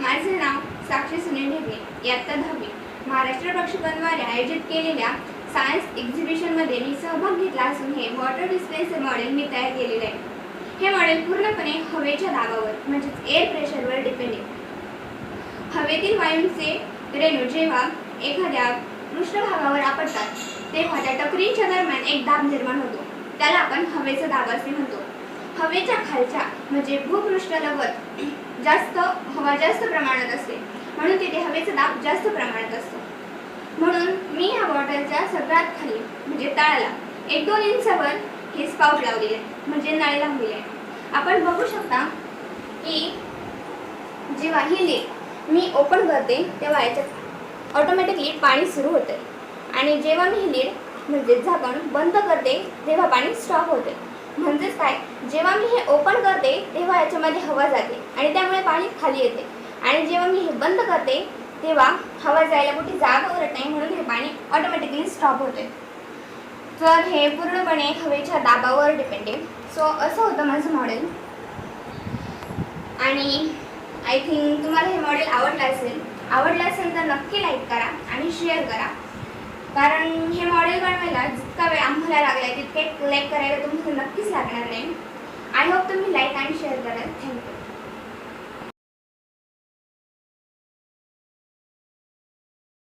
माझे नाव साक्षी सुनील ढेबे इयत्ता दहावी. महाराष्ट्र प्रक्षेपणद्वारे आयोजित केलेल्या सायन्स एक्झिबिशनमध्ये मी सहभाग घेतला असून हे वॉटर डिस्प्लेचे मॉडेल मी तयार केलेलं आहे. हे मॉडेल पूर्णपणे हवेच्या दाबावर म्हणजेच एअर प्रेशरवर डिपेंडिंग हवेतील वायूंचे रेणू जेव्हा एखाद्या पृष्ठभागावर आपटतात तेव्हा त्या टकरींच्या दरम्यान एक दाब निर्माण होतो. त्याला आपण हवेचा दाब असे म्हणतो. हवेच्या खालच्या म्हणजे भूपृष्ठालगत जास्त हवा जास्त प्रमाणात असते. म्हणून तिथे हवेचा दाब जास्त प्रमाणात असतो. म्हणून मी ह्या बॉटलच्या सगळ्यात खाली म्हणजे तळाला एक दोन इंचावर हे स्पाउट लावलेले आहे. म्हणजे नळी लावलेले आहे. आपण बघू शकता की जेव्हा ही लीड मी ओपन करते तेव्हा याच्यात ऑटोमॅटिकली पाणी सुरू होते आणि जेव्हा मी ही लीड म्हणजे झाकण बंद करते तेव्हा पाणी स्टॉप होते म्हणजेच काय? जेव्हा मी हे ओपन करते तेव्हा याच्यामध्ये हवा जाते आणि त्यामुळे पाणी खाली येते. आणि जेव्हा मी हे बंद करते तेव्हा हवा जायला कुठे जागा उरत नाही म्हणून हे पाणी ऑटोमॅटिकली स्टॉप होते. तर हे पूर्णपणे हवेच्या दाबावर डिपेंडेड सो असं होतं माझं मॉडेल आणि आय थिंक तुम्हाला हे मॉडेल आवडलं असेल. आवडलं असेल तर नक्की लाईक करा आणि शेअर करा. कारण हे मॉडेल बनवायला जितका वेळ आम्हाला लागला आहे तितके लाईक करायला तुम्हाला नक्कीच लागणार नाही. आय होप तुम्ही लाईक आणि शेअर कराल थँक्यू